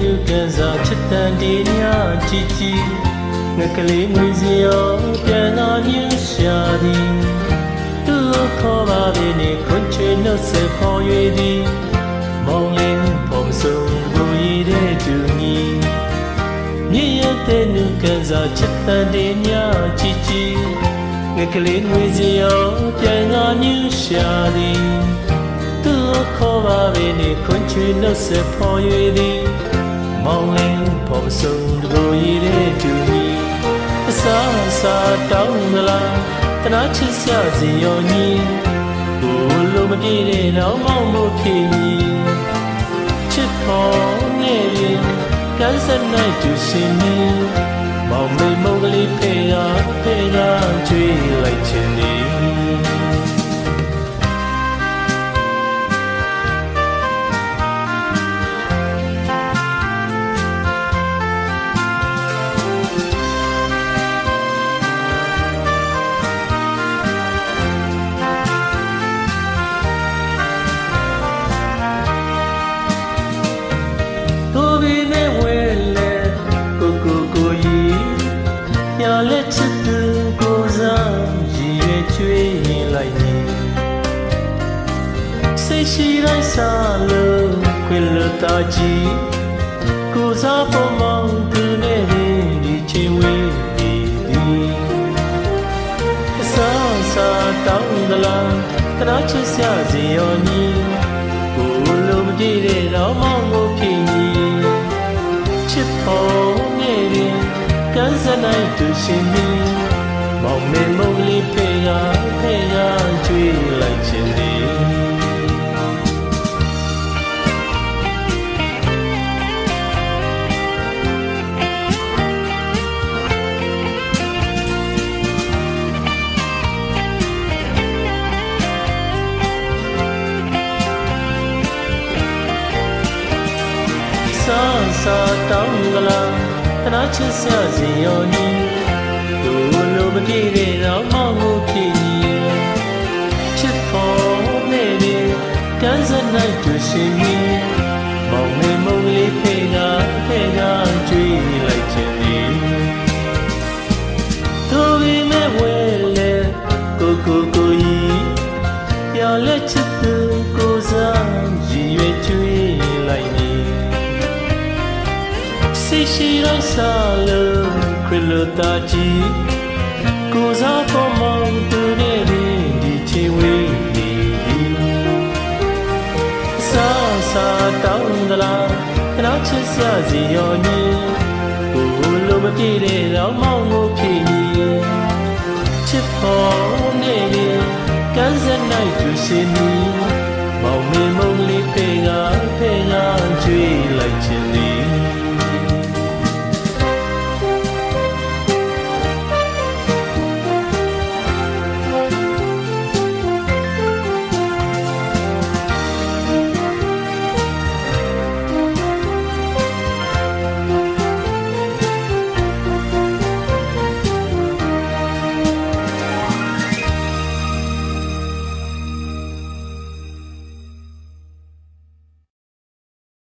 နုကန်စားချစ်တန်တေများကြည်ကြည်ငကလေးငွေစရောပြန်လာမြင်ရှာသည်သူ့ခေါ်ပါပေနေခွန်ချွေနှုတ်ဆက်ပေါ်၍သည်မောင်လင်းပုံစုံကိုရည်တဲ့သူညီမြည့်ရတဲ့နုကန်စားချစ်တန်တေများကြည်ကြည်ငကလေးငွေစရောပြန်လာမြင်ရှာသည်သူ့ ခေါ်ပါပေနေခွန်ချွေနှုတ်ဆက်ပေါ်၍သည်မောင်လင်းပုံစုံကိုရည်တဲ့သူညီအစားအစာတောင်းသလားတနာချစ်စရာစီရောညီကိုလိုမပြည့်တဲ့တော့မောင်မို့ဖြစ်ညီချစ်တော်နဲ့ရင်ကန်စနိုင်သူရှင်နီမောင်မေမုံကလေးဖေးရဖေးရကျွေးလိုက်ခြင်း ရှိတိုင်းစားလို့ခွေလွတ်တာကြီးကိုစားပေါ်မောင်းသူနဲ့ဒီချင်းဝေးနေသည်အစားစားတောင်းသလားတနာချစ်စရာစီရောညီကိုလိုမကြည့်တဲ့တော့မောင်ကိုဖြစ်ညီချစ်ဖို့နေရင်ကန်စနိုင်သူရှင်မီမောင်မေမုံလေးဖေးကဖေးကကျွေးလိုက်ခြင်း စာစာတောင်းကလာတနာချစ်စရာစီရောနီကိုလိုမပြည့်တဲ့တော့မောင်ကိုဖြစ်ညီချစ်ဖို့နေပြီကန်စနိုင်သူရှင်မီမောင်မေမုံလေးဖေးကဖေးကကျွေးလိုက်ခြင်းဒီသူဘီမဲ့ဝဲလေကိုကိုကိုကြီး ရှိတိုင်းစားလို့ခရလတာကြီးကိုစားပေါ်မောင်သူနဲ့ဒီချီဝေးနေသည်စားစားတောင်းသလားခဏချစ်စရာစီရောညီကိုလိုမပြည့်တဲ့တော့မောင်ကိုဖြစ်ညီချစ်ဖို့နေရင်ကန်စနိုင်သူရှင်မီ